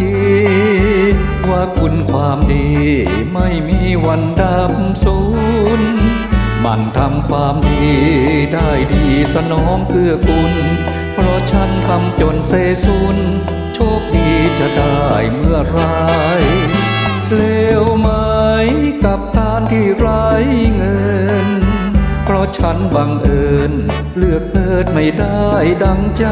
จี ว่าคุณความดีไม่มีวันดับสูญมันทำความดีได้ดีสนองเพื่อคุณเพราะฉันทำจนเซซุนโชคดีจะได้เมื่อไรเลวไหมกับการที่ไร้เงิน เพราะฉันบังเอิญ เลือกเกิดไม่ได้ดังใจ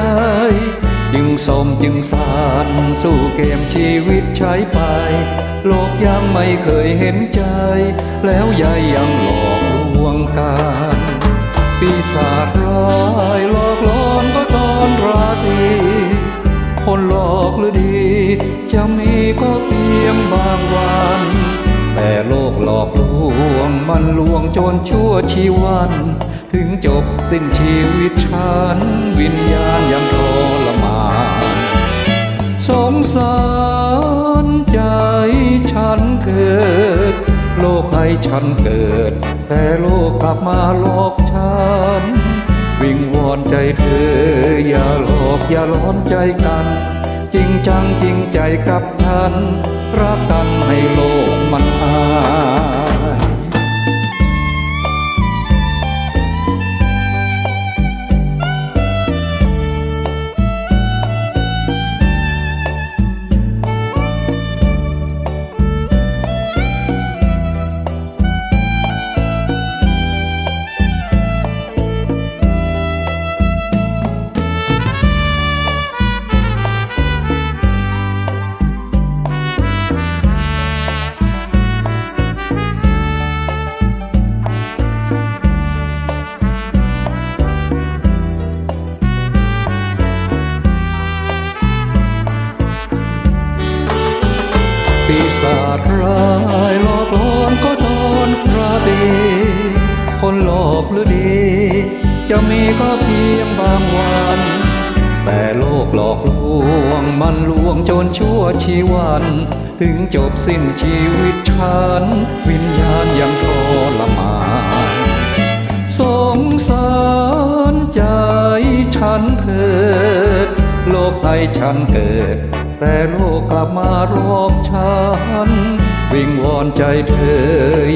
จึงสมจึงสารสู้เกมชีวิตใช้ไป โลกยังไม่เคยเห็นใจ แล้วยายยังหลอกลวงกันปีศาจร้ายหลอกลอนก็ตอนราตรีคนหลอกหรือดี จะมีก็เพียงบางวัน แต่โลกหลอกลวงมันลวงจนชั่วชีวัน ถึงจบสิ้นชีวิตฉันวิญญาณยังทรม ฉันเกิด แต่โลกกลับมาหลอกฉัน วิงวอนใจเธอ อย่าหลอกอย่าหลอนใจกัน จริงจังจริงใจกับฉัน รัก ปีศาจร้ายหลอกหลอนก็ตอนราตรีคนหลอกหรือดี จะมีก็เพียงบางวัน แต่โลกหลอกลวงมันลวงจนชั่วชีวัน ถึงจบสิ้นชีวิตฉัน วิญญาณยังทรมานสงสารใจฉันเถิดโลกให้ฉันเกิด แต่โลกกลับมารอบฉัน วิงวอนใจเธอ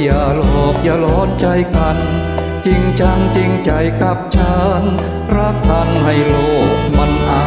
อย่าหลอกอย่าหลอนใจกัน จริงจังจริงใจกับฉัน รักกันให้โลกมันอา